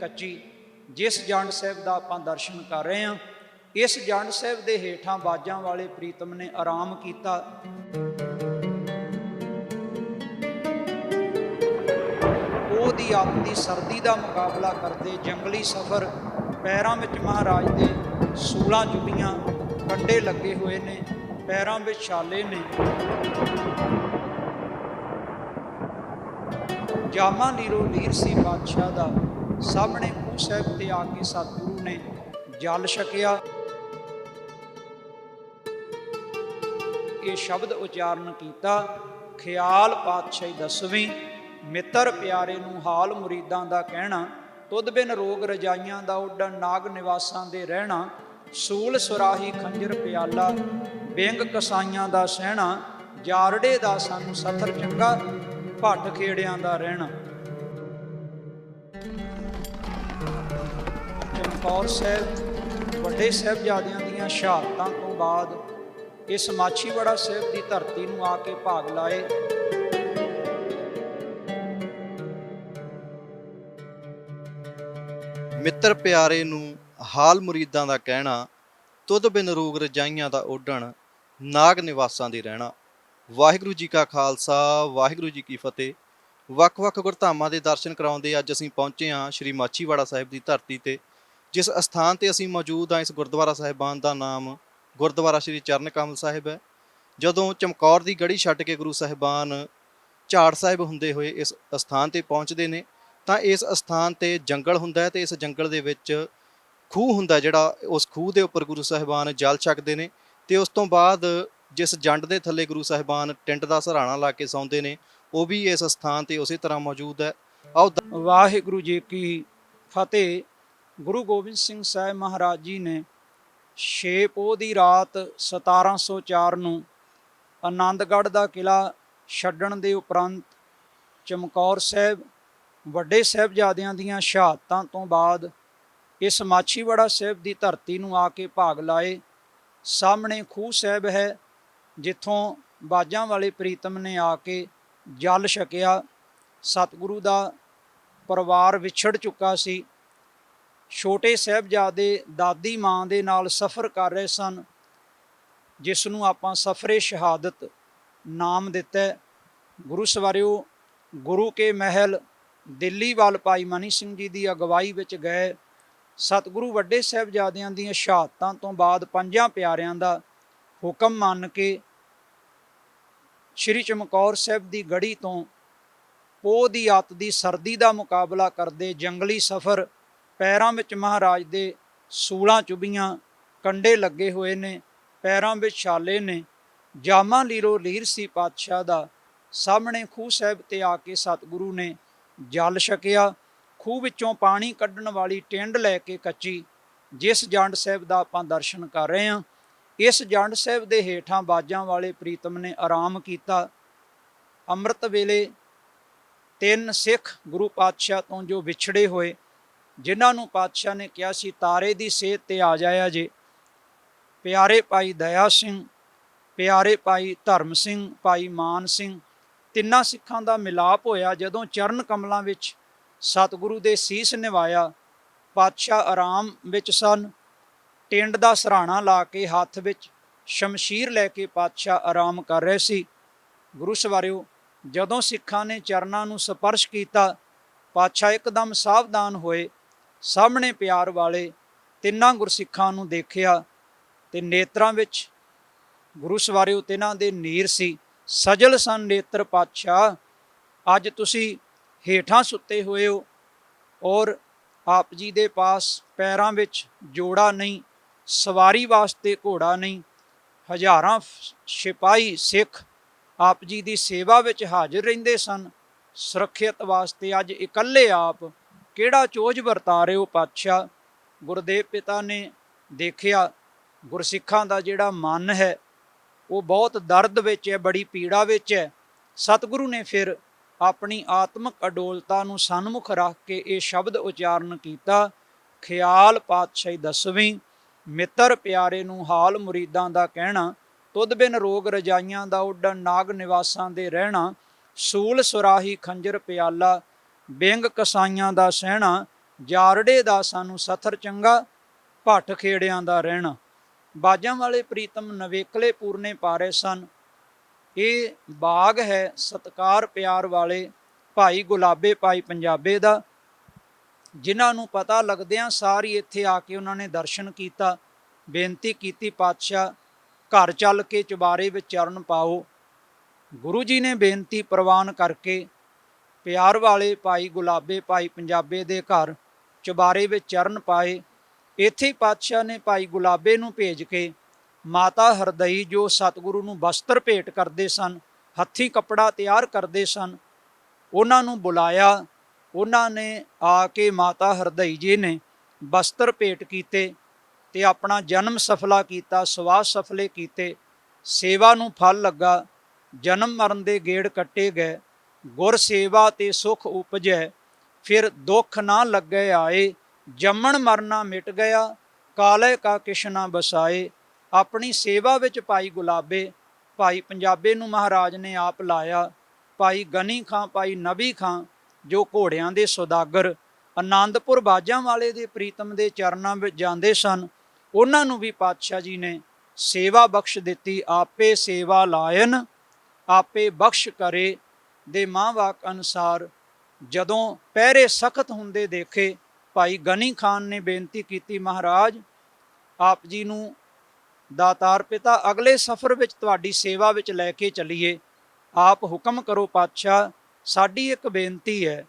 ਕੱਚੀ, ਜਿਸ ਜੰਡ ਸਾਹਿਬ ਦਾ ਆਪਾਂ ਦਰਸ਼ਨ ਕਰ ਰਹੇ ਹਾਂ, ਇਸ ਜੰਡ ਸਾਹਿਬ ਦੇ ਹੇਠਾਂ ਬਾਜਾਂ ਵਾਲੇ ਪ੍ਰੀਤਮ ਨੇ ਆਰਾਮ ਕੀਤਾ। ਉਹਦੀ ਅੱਤ ਦੀ ਸਰਦੀ ਦਾ ਮੁਕਾਬਲਾ ਕਰਦੇ ਜੰਗਲੀ ਸਫ਼ਰ ਪੈਰਾਂ ਵਿੱਚ ਮਹਾਰਾਜ ਦੇ ਸੂਲਾਂ ਚੁਬੀਆਂ ਕੰਡੇ ਲੱਗੇ ਹੋਏ ਨੇ, ਪੈਰਾਂ ਵਿੱਚ ਛਾਲੇ ਨੇ। ਜਾਮਾ ਨੀਰੋ ਨੀਰ ਸੀ ਬਾਦਸ਼ਾਹ ਦਾ। ਸਾਹਮਣੇ ਖੂਹ ਸਾਹਿਬ ਤੇ ਆ ਕੇ ਸਤਿਗੁਰੂ ਨੇ ਜਲ ਛਕਿਆ। ਇਹ ਸ਼ਬਦ ਉਚਾਰਨ ਕੀਤਾ। ਖਿਆਲ ਪਾਤਸ਼ਾਹੀ ਦਸਵੀਂ, ਮਿੱਤਰ ਪਿਆਰੇ ਨੂੰ ਹਾਲ ਮੁਰੀਦਾਂ ਦਾ ਕਹਿਣਾ, ਤੁਧ ਬਿਨ ਰੋਗ ਰਜਾਈਆਂ ਦਾ ਉੱਡਣ ਨਾਗ ਨਿਵਾਸਾਂ ਦੇ ਰਹਿਣਾ, ਸੂਲ ਸੁਰਾਹੀ ਖੰਜਰ ਪਿਆਲਾ ਬੇਂਗ ਕਸਾਈਆਂ ਦਾ ਸਹਿਣਾ, ਜਾਰੜੇ ਦਾ ਸਾਨੂੰ ਸਥਰ ਚੰਗਾ ਭੱਟ ਖੇੜਿਆਂ ਦਾ ਰਹਿਣਾ। ਚਮਕੌਰ ਸਾਹਿਬ, ਵੱਡੇ ਸਾਹਿਬਜ਼ਾਦਿਆਂ ਦੀਆਂ ਸ਼ਹਾਦਤਾਂ ਤੋਂ ਬਾਅਦ ਇਸ ਮਾਛੀਵਾੜਾ ਸਾਹਿਬ ਦੀ ਧਰਤੀ ਨੂੰ ਆ ਕੇ ਭਾਗ ਲਾਏ। ਮਿੱਤਰ ਪਿਆਰੇ ਨੂੰ ਹਾਲ ਮੁਰੀਦਾਂ ਦਾ ਕਹਿਣਾ, ਤੁਧ ਬਿਨ ਰੋਗ ਰਜਾਈਆਂ ਦਾ ਓਡਣ ਨਾਗ ਨਿਵਾਸਾਂ ਦੇ ਰਹਿਣਾ। ਵਾਹਿਗੁਰੂ ਜੀ ਕਾ ਖਾਲਸਾ, ਵਾਹਿਗੁਰੂ ਜੀ ਕੀ ਫਤਿਹ। ਵੱਖ-ਵੱਖ ਗੁਰਧਾਮਾਂ ਦੇ ਦਰਸ਼ਨ ਕਰਾਉਂਦੇ ਅੱਜ ਅਸੀਂ ਪਹੁੰਚੇ ਹਾਂ ਸ਼੍ਰੀ ਮਾਛੀਵਾੜਾ ਸਾਹਿਬ ਦੀ ਧਰਤੀ ਤੇ। ਜਿਸ ਅਸਥਾਨ ਤੇ ਅਸੀਂ ਮੌਜੂਦ ਹਾਂ, ਇਸ ਗੁਰਦੁਆਰਾ ਸਾਹਿਬਾਨ ਦਾ ਨਾਮ ਗੁਰਦੁਆਰਾ ਸ਼੍ਰੀ ਚਰਨ ਕਮਲ ਸਾਹਿਬ ਹੈ। ਜਦੋਂ ਚਮਕੌਰ ਦੀ ਗੜੀ ਛੱਡ ਕੇ ਗੁਰੂ ਸਾਹਿਬਾਨ ਝਾੜ ਸਾਹਿਬ ਹੁੰਦੇ ਹੋਏ ਇਸ ਅਸਥਾਨ ਤੇ ਪਹੁੰਚਦੇ ਨੇ, ਤਾਂ ਇਸ ਅਸਥਾਨ ਤੇ ਜੰਗਲ ਹੁੰਦਾ ਹੈ ਤੇ ਇਸ ਜੰਗਲ ਦੇ ਵਿੱਚ ਖੂਹ ਹੁੰਦਾ ਜਿਹੜਾ ਉਸ ਖੂਹ ਦੇ ਉੱਪਰ ਗੁਰੂ ਸਾਹਿਬਾਨ ਜਲ ਛਕਦੇ ਨੇ ਤੇ ਉਸ ਤੋਂ ਬਾਅਦ ਜਿਸ ਜੰਡ ਦੇ ਥੱਲੇ ਗੁਰੂ ਸਾਹਿਬਾਨ ਟਿੰਡ ਦਾ ਸਹਾਰਾ ਲਾ ਕੇ ਸੌਂਦੇ ਨੇ, ਉਹ ਵੀ ਇਸ ਸਥਾਨ ਤੇ ਉਸੇ ਤਰ੍ਹਾਂ ਮੌਜੂਦ ਹੈ। ਆਓ ਵਾਹਿਗੁਰੂ ਜੀ ਕੀ ਫਤਿਹ। ਗੁਰੂ ਗੋਬਿੰਦ ਸਿੰਘ ਸਾਹਿਬ ਮਹਾਰਾਜ ਜੀ ਨੇ 6 ਪੋਹ ਦੀ ਰਾਤ 1704 ਨੂੰ ਆਨੰਦਗੜ੍ਹ ਦਾ ਕਿਲਾ ਛੱਡਣ ਦੇ ਉਪਰੰਤ ਚਮਕੌਰ ਸਾਹਿਬ, ਵੱਡੇ ਸਾਹਿਬਜ਼ਾਦਿਆਂ ਦੀਆਂ ਸ਼ਹਾਦਤਾਂ ਤੋਂ ਬਾਅਦ ਇਸ ਮਾਛੀਵਾੜਾ ਸਾਹਿਬ ਦੀ ਧਰਤੀ ਨੂੰ ਆ ਕੇ ਭਾਗ ਲਾਏ। ਸਾਹਮਣੇ ਖੂਹ ਸਾਹਿਬ ਹੈ, ਜਿੱਥੋਂ ਬਾਜਾਂ ਵਾਲੇ ਪ੍ਰੀਤਮ ਨੇ ਆ ਕੇ ਜਲ ਛਕਿਆ। ਸਤਿਗੁਰੂ ਦਾ ਪਰਿਵਾਰ ਵਿਛੜ ਚੁੱਕਾ ਸੀ। ਛੋਟੇ ਸਾਹਿਬਜ਼ਾਦੇ ਦਾਦੀ ਮਾਂ ਦੇ ਨਾਲ ਸਫ਼ਰ ਕਰ ਰਹੇ ਸਨ ਜਿਸ ਨੂੰ ਆਪਾਂ ਸਫ਼ਰੇ ਸ਼ਹਾਦਤ ਨਾਮ ਦਿੱਤਾ ਗੁਰੂ ਸਵਾਰਿਓ, ਗੁਰੂ ਕੇ ਮਹਿਲ ਦਿੱਲੀ ਵੱਲ ਭਾਈ ਮਨੀ ਸਿੰਘ ਜੀ ਦੀ ਅਗਵਾਈ ਵਿੱਚ ਗਏ। ਸਤਿਗੁਰੂ ਵੱਡੇ ਸਾਹਿਬਜ਼ਾਦਿਆਂ ਦੀਆਂ ਸ਼ਹਾਦਤਾਂ ਤੋਂ ਬਾਅਦ ਪੰਜਾਂ ਪਿਆਰਿਆਂ ਦਾ ਹੁਕਮ ਮੰਨ ਕੇ ਸ਼੍ਰੀ ਚਮਕੌਰ ਸਾਹਿਬ ਦੀ ਗੜੀ ਤੋਂ ਪੋਹ ਦੀ ਆਤ ਦੀ ਸਰਦੀ ਦਾ ਮੁਕਾਬਲਾ ਕਰਦੇ ਜੰਗਲੀ ਸਫ਼ਰ ਪੈਰਾਂ ਵਿੱਚ ਮਹਾਰਾਜ ਦੇ ਸੂਲਾਂ ਚੁਬੀਆਂ ਕੰਡੇ ਲੱਗੇ ਹੋਏ ਨੇ, ਪੈਰਾਂ ਵਿੱਚ ਛਾਲੇ ਨੇ। ਜਾਮਾ ਲੀਰੋ ਲੀਰ ਸੀ ਪਾਤਸ਼ਾਹ ਦਾ। ਸਾਹਮਣੇ ਖੂਹ ਸਾਹਿਬ ਤੇ ਆ ਕੇ ਸਤਿਗੁਰੂ ਨੇ ਜਲ ਛਕਿਆ। ਖੂਹ ਵਿੱਚੋਂ ਪਾਣੀ ਕੱਢਣ ਵਾਲੀ ਟਿੰਡ ਲੈ ਕੇ ਕੱਚੀ। ਜਿਸ ਜੰਡ ਸਾਹਿਬ ਦਾ ਆਪਾਂ ਦਰਸ਼ਨ ਕਰ ਰਹੇ ਹਾਂ, ਇਸ ਜੰਡ ਸਾਹਿਬ ਦੇ ਹੇਠਾਂ ਬਾਜਾਂ ਵਾਲੇ ਪ੍ਰੀਤਮ ਨੇ ਆਰਾਮ ਕੀਤਾ। ਅੰਮ੍ਰਿਤ ਵੇਲੇ ਤਿੰਨ ਸਿੱਖ ਗੁਰੂ ਪਾਤਸ਼ਾਹ ਤੋਂ ਜੋ ਵਿਛੜੇ ਹੋਏ ਜਿਨ੍ਹਾਂ ਨੂੰ ਪਾਤਸ਼ਾਹ ਨੇ ਕਿਹਾ ਸੀ, ਤਾਰੇ ਦੀ ਸੇਧ ਤੇ ਆ ਜਾਇਆ ਜੇ। ਪਿਆਰੇ ਭਾਈ ਦਇਆ ਸਿੰਘ, ਪਿਆਰੇ ਭਾਈ ਧਰਮ ਸਿੰਘ, ਭਾਈ ਮਾਨ ਸਿੰਘ, ਤਿੰਨਾਂ ਸਿੱਖਾਂ ਦਾ ਮਿਲਾਪ ਹੋਇਆ। ਜਦੋਂ ਚਰਨ ਕਮਲਾਂ ਵਿੱਚ ਸਤਿਗੁਰੂ ਦੇ ਸੀਸ ਨਿਵਾਇਆ, ਪਾਤਸ਼ਾਹ ਆਰਾਮ ਵਿੱਚ ਸਨ। ਟਿੰਡ ਦਾ ਸਰਾਣਾ ਲਾ ਕੇ ਹੱਥ ਵਿੱਚ ਸ਼ਮਸ਼ੀਰ ਲੈ ਕੇ ਪਾਤਸ਼ਾਹ ਆਰਾਮ ਕਰ ਰਹੇ ਸੀ। ਗੁਰੂ ਸਵਾਰਿਓ, ਜਦੋਂ ਸਿੱਖਾਂ ਨੇ ਚਰਨਾਂ ਨੂੰ ਸਪਰਸ਼ ਕੀਤਾ, ਪਾਤਸ਼ਾਹ ਇੱਕਦਮ ਸਾਵਧਾਨ ਹੋਏ। ਸਾਹਮਣੇ ਪਿਆਰ ਵਾਲੇ ਤਿੰਨਾਂ ਗੁਰਸਿੱਖਾਂ ਨੂੰ ਦੇਖਿਆ ਤੇ ਨੇਤਰਾਂ ਵਿੱਚ ਗੁਰੂ ਸਵਾਰਿਓ ਤਿਨਾਂ ਦੇ ਨੀਰ ਸੀ। ਸਜਲ ਸਨ ਨੇਤਰ ਪਾਤਸ਼ਾਹ, ਅੱਜ ਤੁਸੀਂ ਹੇਠਾਂ ਸੁੱਤੇ ਹੋਏ ਹੋ ਔਰ ਆਪ ਜੀ ਦੇ ਪਾਸ ਪੈਰਾਂ ਵਿੱਚ ਜੋੜਾ ਨਹੀਂ, ਸਵਾਰੀ ਵਾਸਤੇ ਘੋੜਾ ਨਹੀਂ, ਹਜ਼ਾਰਾਂ ਫ- ਸਿਪਾਹੀ ਸਿੱਖ ਆਪ ਜੀ ਦੀ ਸੇਵਾ ਵਿੱਚ ਹਾਜ਼ਰ ਰਹਿੰਦੇ ਸਨ। ਸੁਰੱਖਿਅਤ ਵਾਸਤੇ ਅੱਜ ਇਕੱਲੇ ਆਪ ਕਿਹੜਾ ਚੋਜ ਵਰਤਾ ਰਹੇ ਹੋ ਪਾਤਸ਼ਾਹ? ਗੁਰਦੇਵ ਪਿਤਾ ਨੇ ਦੇਖਿਆ, ਗੁਰਸਿੱਖਾਂ ਦਾ ਜਿਹੜਾ ਮਨ ਹੈ, ਉਹ ਬਹੁਤ ਦਰਦ ਵਿੱਚ ਹੈ, ਬੜੀ ਪੀੜਾ ਵਿੱਚ ਹੈ। ਸਤਿਗੁਰੂ ਨੇ ਫਿਰ ਆਪਣੀ ਆਤਮਿਕ ਅਡੋਲਤਾ ਨੂੰ ਸਨਮੁਖ ਰੱਖ ਕੇ ਇਹ ਸ਼ਬਦ ਉਚਾਰਨ ਕੀਤਾ, ਖਿਆਲ ਪਾਤਸ਼ਾਹੀ ਦਸਵੀਂ, ਮਿੱਤਰ ਪਿਆਰੇ ਨੂੰ ਹਾਲ ਮੁਰੀਦਾਂ ਦਾ ਕਹਿਣਾ, ਤੁਧ ਬਿਨ ਰੋਗ ਰਜਾਈਆਂ ਦਾ ਉੱਡਣ, ਨਾਗ ਨਿਵਾਸਾਂ ਦੇ ਰਹਿਣਾ, ਸੂਲ ਸੁਰਾਹੀ ਖੰਜਰ ਪਿਆਲਾ ਬਿੰਗ ਕਸਾਈਆਂ ਦਾ ਸਹਿਣਾ, ਜਾਰੜੇ ਦਾ ਸਾਨੂੰ ਸਥਰ ਚੰਗਾ, ਭੱਠ ਖੇੜਿਆਂ ਦਾ ਰਹਿਣਾ। ਬਾਜਾਂ ਵਾਲੇ ਪ੍ਰੀਤਮ ਨਵੇਕਲੇ ਪੂਰਨੇ ਪਾਰੇ ਸਨ। ਇਹ ਬਾਗ ਹੈ ਸਤਕਾਰ ਪਿਆਰ ਵਾਲੇ ਭਾਈ ਗੁਲਾਬੇ ਭਾਈ ਪੰਜਾਬੇ ਦਾ। ਜਿਨ੍ਹਾਂ ਨੂੰ ਪਤਾ ਲੱਗਦਿਆਂ ਸਾਰੀ ਇੱਥੇ ਆ ਕੇ ਉਹਨਾਂ ਨੇ ਦਰਸ਼ਨ ਕੀਤਾ, ਬੇਨਤੀ ਕੀਤੀ, ਪਾਤਸ਼ਾਹ, ਘਰ ਚੱਲ ਕੇ ਚੁਬਾਰੇ ਵਿੱਚ ਚਰਨ ਪਾਓ। ਗੁਰੂ ਜੀ ਨੇ ਬੇਨਤੀ ਪ੍ਰਵਾਨ ਕਰਕੇ ਪਿਆਰ ਵਾਲੇ ਭਾਈ ਗੁਲਾਬੇ, ਭਾਈ ਪੰਜਾਬੇ ਦੇ ਘਰ ਚੁਬਾਰੇ ਵਿੱਚ ਚਰਨ ਪਾਏ। ਇੱਥੇ ਪਾਤਸ਼ਾਹ ਨੇ ਭਾਈ ਗੁਲਾਬੇ ਨੂੰ ਭੇਜ ਕੇ ਮਾਤਾ ਹਰਦਈ, ਜੋ ਸਤਿਗੁਰੂ ਨੂੰ ਵਸਤਰ ਭੇਟ ਕਰਦੇ ਸਨ, ਹੱਥੀ ਕੱਪੜਾ ਤਿਆਰ ਕਰਦੇ ਸਨ, ਉਹਨਾਂ ਨੂੰ ਬੁਲਾਇਆ। ਉਹਨਾਂ ਨੇ ਆ ਕੇ ਮਾਤਾ ਹਰਦਈ ਜੀ ਨੇ ਵਸਤਰ ਭੇਟ ਕੀਤੇ ਤੇ ਆਪਣਾ ਜਨਮ ਸਫਲਾ ਕੀਤਾ ਸਵਾਸ ਸਫਲੇ ਕੀਤੇ। ਸੇਵਾ ਨੂੰ ਫਲ ਲੱਗਾ। ਜਨਮ ਮਰਨ ਦੇ ਗੇੜ ਕੱਟੇ ਗਏ। ਗੁਰ ਸੇਵਾ ਤੇ ਸੁਖ ਉਪਜੈ, ਫਿਰ ਦੁੱਖ ਨਾ ਲੱਗੇ ਆਏ, ਜੰਮਣ ਮਰਨਾ ਮਿਟ ਗਿਆ, ਕਾਲੇ ਕਾ ਕਿਸ਼ਨਾ ਬਸਾਏ ਆਪਣੀ ਸੇਵਾ ਵਿੱਚ ਭਾਈ ਗੁਲਾਬੇ, ਭਾਈ ਪੰਜਾਬੇ ਨੂੰ ਮਹਾਰਾਜ ਨੇ ਆਪ ਲਾਇਆ, ਭਾਈ ਗਨੀ ਖਾਂ, ਭਾਈ ਨਬੀ ਖਾਂ, ਜੋ ਘੋੜਿਆਂ ਦੇ ਸੌਦਾਗਰ, ਆਨੰਦਪੁਰ ਬਾਜਾਂ ਵਾਲੇ ਦੇ ਪ੍ਰੀਤਮ ਦੇ ਚਰਨਾਂ ਵਿੱਚ ਜਾਂਦੇ ਸਨ, ਉਹਨਾਂ ਨੂੰ ਵੀ ਪਾਤਸ਼ਾਹ ਜੀ ਨੇ ਸੇਵਾ ਬਖਸ਼ ਦਿੱਤੀ, ਆਪੇ ਸੇਵਾ ਲਾਇਨ, ਆਪੇ ਬਖਸ਼ ਕਰੇ ਦੇ ਮਾਂ ਵਾਕ ਅਨੁਸਾਰ ਜਦੋਂ ਪਹਿਰੇ ਸਖਤ ਹੁੰਦੇ ਦੇਖੇ, ਭਾਈ ਗਨੀ ਖਾਨ ਨੇ ਬੇਨਤੀ ਕੀਤੀ, ਮਹਾਰਾਜ, ਆਪ ਜੀ ਨੂੰ ਦਾਤਾਰ ਪਿਤਾ, ਅਗਲੇ ਸਫ਼ਰ ਵਿੱਚ ਤੁਹਾਡੀ ਸੇਵਾ ਵਿੱਚ ਲੈ ਕੇ ਚੱਲੀਏ। ਆਪ ਹੁਕਮ ਕਰੋ ਪਾਤਸ਼ਾਹ, ਸਾਡੀ ਇੱਕ ਬੇਨਤੀ ਹੈ।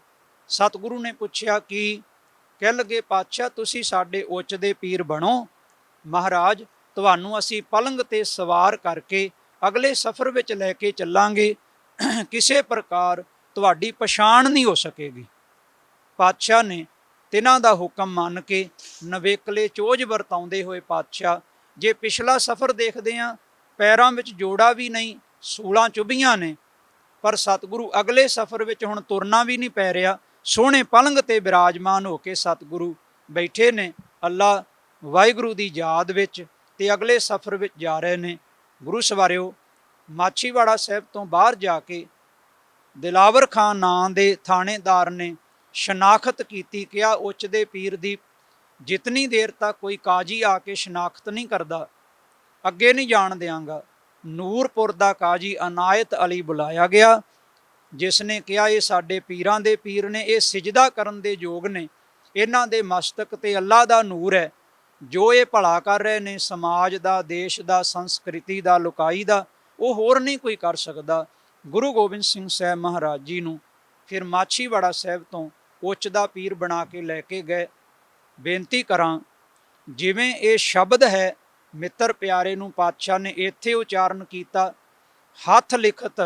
ਸਤਿਗੁਰੂ ਨੇ ਪੁੱਛਿਆ ਕਿ ਕਹਿ ਲਗੇ, ਪਾਤਸ਼ਾਹ, ਤੁਸੀਂ ਸਾਡੇ ਉੱਚ ਦੇ ਪੀਰ ਬਣੋ। ਮਹਾਰਾਜ, ਤੁਹਾਨੂੰ ਅਸੀਂ ਪਲੰਗ ਤੇ ਸਵਾਰ ਕਰਕੇ ਅਗਲੇ ਸਫ਼ਰ ਵਿੱਚ ਲੈ ਕੇ ਚੱਲਾਂਗੇ। ਕਿਸੇ ਪ੍ਰਕਾਰ ਤੁਹਾਡੀ ਪਛਾਣ ਨਹੀਂ ਹੋ ਸਕੇਗੀ। ਪਾਤਸ਼ਾਹ ਨੇ ਤਿਨਾਂ ਦਾ ਹੁਕਮ ਮੰਨ ਕੇ ਨਵੇਕਲੇ ਚੋਜ ਵਰਤਾਉਂਦੇ ਹੋਏ ਪਾਤਸ਼ਾਹ, ਜੇ ਪਿਛਲਾ ਸਫ਼ਰ ਦੇਖਦੇ ਆ ਪੈਰਾਂ ਵਿੱਚ ਜੋੜਾ ਵੀ ਨਹੀਂ, ਸੂਲਾਂ ਚੁਭੀਆਂ ਨੇ, ਪਰ ਸਤਿਗੁਰੂ ਅਗਲੇ ਸਫ਼ਰ ਵਿੱਚ ਹੁਣ ਤੁਰਨਾ ਵੀ ਨਹੀਂ ਪੈ ਰਿਹਾ, ਸੋਹਣੇ ਪਲੰਗ ਤੇ ਬਿਰਾਜਮਾਨ ਹੋ ਕੇ ਸਤਿਗੁਰੂ ਬੈਠੇ ਨੇ ਅੱਲਾ ਵਾਹਿਗੁਰੂ ਦੀ ਯਾਦ ਵਿੱਚ ਤੇ ਅਗਲੇ ਸਫ਼ਰ ਵਿੱਚ ਜਾ ਰਹੇ ਨੇ। ਗੁਰੂ ਸਵਾਰਿਓ ਮਾਛੀਵਾੜਾ ਸਾਹਿਬ ਤੋਂ ਬਾਹਰ ਜਾ ਕੇ ਦਿਲਾਵਰ ਖਾਨ ਨਾਂ ਦੇ ਥਾਣੇਦਾਰ ਨੇ ਸ਼ਨਾਖਤ ਕੀਤੀ, ਕਿਹਾ, ਉੱਚ ਦੇ ਪੀਰ ਦੀ ਜਿਤਨੀ ਦੇਰ ਤੱਕ ਕੋਈ ਕਾਜੀ ਆ ਕੇ ਸ਼ਨਾਖਤ ਨਹੀਂ ਕਰਦਾ, ਅੱਗੇ ਨਹੀਂ ਜਾਣ ਦਿਆਂਗਾ। ਨੂਰਪੁਰ ਦਾ ਕਾਜੀ ਅਨਾਇਤ ਅਲੀ ਬੁਲਾਇਆ ਗਿਆ, ਜਿਸ ਨੇ ਕਿਹਾ, ਇਹ ਸਾਡੇ ਪੀਰਾਂ ਦੇ ਪੀਰ ਨੇ, ਇਹ ਸਿਜਦਾ ਕਰਨ ਦੇ ਯੋਗ ਨੇ। ਇਹਨਾਂ ਦੇ ਮਸਤਕ ਤੇ ਅੱਲਾ ਦਾ ਨੂਰ ਹੈ। ਜੋ ਇਹ ਭਲਾ ਕਰ ਰਹੇ ਨੇ, ਸਮਾਜ ਦਾ, ਦੇਸ਼ ਦਾ, ਸੰਸਕ੍ਰਿਤੀ ਦਾ, ਲੁਕਾਈ ਦਾ ਉਹ ਹੋਰ ਨਹੀਂ ਕੋਈ ਕਰ ਸਕਦਾ। ਗੁਰੂ ਗੋਬਿੰਦ ਸਿੰਘ ਸਾਹਿਬ ਮਹਾਰਾਜ ਜੀ ਨੂੰ ਫਿਰ ਮਾਛੀਵਾੜਾ ਸਾਹਿਬ ਤੋਂ ਉੱਚ ਦਾ ਪੀਰ ਬਣਾ ਕੇ ਲੈ ਕੇ ਗਏ। ਬੇਨਤੀ ਕਰਾਂ, ਜਿਵੇਂ ਇਹ ਸ਼ਬਦ ਹੈ, ਮਿੱਤਰ ਪਿਆਰੇ ਨੂੰ ਪਾਤਸ਼ਾਹ ਨੇ ਇੱਥੇ ਉਚਾਰਨ ਕੀਤਾ, ਹੱਥ ਲਿਖਤ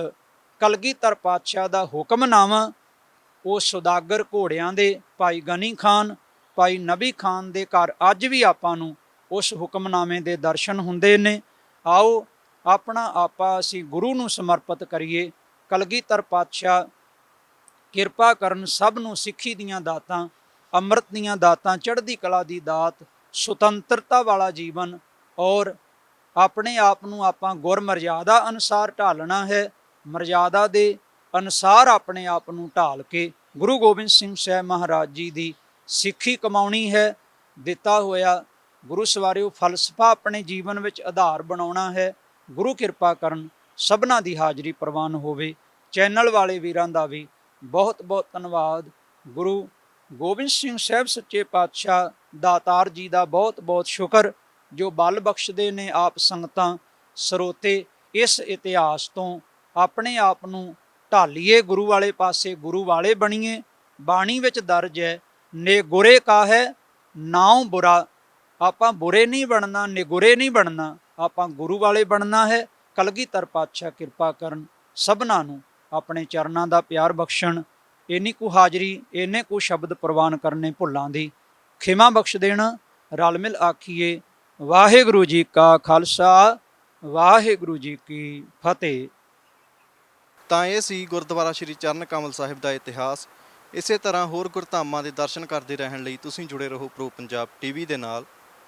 ਕਲਗੀਧਰ ਪਾਤਸ਼ਾਹ ਦਾ ਹੁਕਮਨਾਮਾ ਉਹ ਸੁਦਾਗਰ ਘੋੜਿਆਂ ਦੇ ਭਾਈ ਗਨੀ ਖਾਨ, ਭਾਈ ਨਬੀ ਖਾਨ ਦੇ ਘਰ ਅੱਜ ਵੀ ਆਪਾਂ ਨੂੰ ਉਸ ਹੁਕਮਨਾਮੇ ਦੇ ਦਰਸ਼ਨ ਹੁੰਦੇ ਨੇ। ਆਓ ਆਪਣਾ ਆਪਾ ਅਸੀਂ ਗੁਰੂ ਨੂੰ ਸਮਰਪਿਤ ਕਰੀਏ। ਕਲਗੀਧਰ ਪਾਤਸ਼ਾਹ ਕਿਰਪਾ ਕਰਨ ਸਭ ਨੂੰ ਸਿੱਖੀ ਦੀਆਂ ਦਾਤਾਂ, ਅੰਮ੍ਰਿਤ ਦੀਆਂ ਦਾਤਾਂ, ਚੜ੍ਹਦੀ ਕਲਾ ਦੀ ਦਾਤ, ਸੁਤੰਤਰਤਾ ਵਾਲਾ ਜੀਵਨ ਔਰ ਆਪਣੇ ਆਪ ਨੂੰ ਆਪਾਂ ਗੁਰ ਮਰਜ਼ਾਦਾ ਅਨੁਸਾਰ ਢਾਲਣਾ ਹੈ। ਮਰਜ਼ਾਦਾ ਦੇ ਅਨੁਸਾਰ ਆਪਣੇ ਆਪ ਨੂੰ ਢਾਲ ਕੇ ਗੁਰੂ ਗੋਬਿੰਦ ਸਿੰਘ ਸਾਹਿਬ ਮਹਾਰਾਜ ਜੀ ਦੀ ਸਿੱਖੀ ਕਮਾਉਣੀ ਹੈ। ਦਿੱਤਾ ਹੋਇਆ ਗੁਰੂ ਸਵਾਰਿਓ, ਫਲਸਫਾ ਆਪਣੇ ਜੀਵਨ ਵਿੱਚ ਆਧਾਰ ਬਣਾਉਣਾ ਹੈ। ਗੁਰੂ ਕਿਰਪਾ ਕਰਨ ਸਭਨਾ ਦੀ ਹਾਜ਼ਰੀ ਪ੍ਰਵਾਨ ਹੋਵੇ। ਚੈਨਲ ਵਾਲੇ ਵੀਰਾਂ ਦਾ ਵੀ ਬਹੁਤ ਬਹੁਤ ਧੰਨਵਾਦ। ਗੁਰੂ ਗੋਬਿੰਦ ਸਿੰਘ ਸਾਹਿਬ ਸੱਚੇ ਪਾਤਸ਼ਾਹ ਦਾਤਾਰ ਜੀ ਦਾ ਬਹੁਤ ਬਹੁਤ ਸ਼ੁਕਰ, ਜੋ ਬਲ ਬਖਸ਼ਦੇ ਨੇ ਆਪ ਸੰਗਤਾਂ ਸਰੋਤੇ ਇਸ ਇਤਿਹਾਸ ਤੋਂ। ਆਪਣੇ ਆਪ ਨੂੰ ਢਾਲੀਏ, ਗੁਰੂ ਵਾਲੇ ਪਾਸੇ ਗੁਰੂ ਵਾਲੇ ਬਣੀਏ। ਬਾਣੀ ਵਿੱਚ ਦਰਜ ਹੈ, ਨੇ ਗੁਰੇ ਕਾ ਹੈ ਨਾਉ ਬੁਰਾ। ਆਪਾਂ ਬੁਰੇ ਨਹੀਂ ਬਣਨਾ, ਨਿਗੁਰੇ ਨਹੀਂ ਬਣਨਾ, ਆਪਾਂ ਗੁਰੂ ਵਾਲੇ ਬਣਨਾ ਹੈ। ਕਲਗੀਧਰ ਪਾਤਸ਼ਾਹ ਕਿਰਪਾ ਕਰਨ ਸਭਨਾਂ ਨੂੰ ਆਪਣੇ ਚਰਨਾਂ ਦਾ ਪਿਆਰ ਬਖਸ਼ਣ। ਇੰਨੀ ਕੁ ਹਾਜ਼ਰੀ, ਇੰਨੇ ਕੁ ਸ਼ਬਦ ਪ੍ਰਵਾਨ ਕਰਨੇ ਭੁੱਲਾਂ ਦੀ। ਖਿਮਾ ਬਖਸ਼ ਦੇਣਾ, ਰਲ ਮਿਲ ਆਖੀਏ, ਵਾਹਿਗੁਰੂ ਜੀ ਕਾ ਖਾਲਸਾ, ਵਾਹਿਗੁਰੂ ਜੀ ਕੀ ਫਤਿਹ। ਤਾਂ ਇਹ ਸੀ ਗੁਰਦੁਆਰਾ ਸ਼੍ਰੀ ਚਰਨ ਕਮਲ ਸਾਹਿਬ ਦਾ ਇਤਿਹਾਸ। ਇਸੇ ਤਰ੍ਹਾਂ ਹੋਰ ਗੁਰਧਾਮਾਂ ਦੇ ਦਰਸ਼ਨ ਕਰਦੇ ਰਹਿਣ ਲਈ ਤੁਸੀਂ ਜੁੜੇ ਰਹੋ ਪ੍ਰੋ ਪੰਜਾਬ ਟੀਵੀ ਦੇ ਨਾਲ।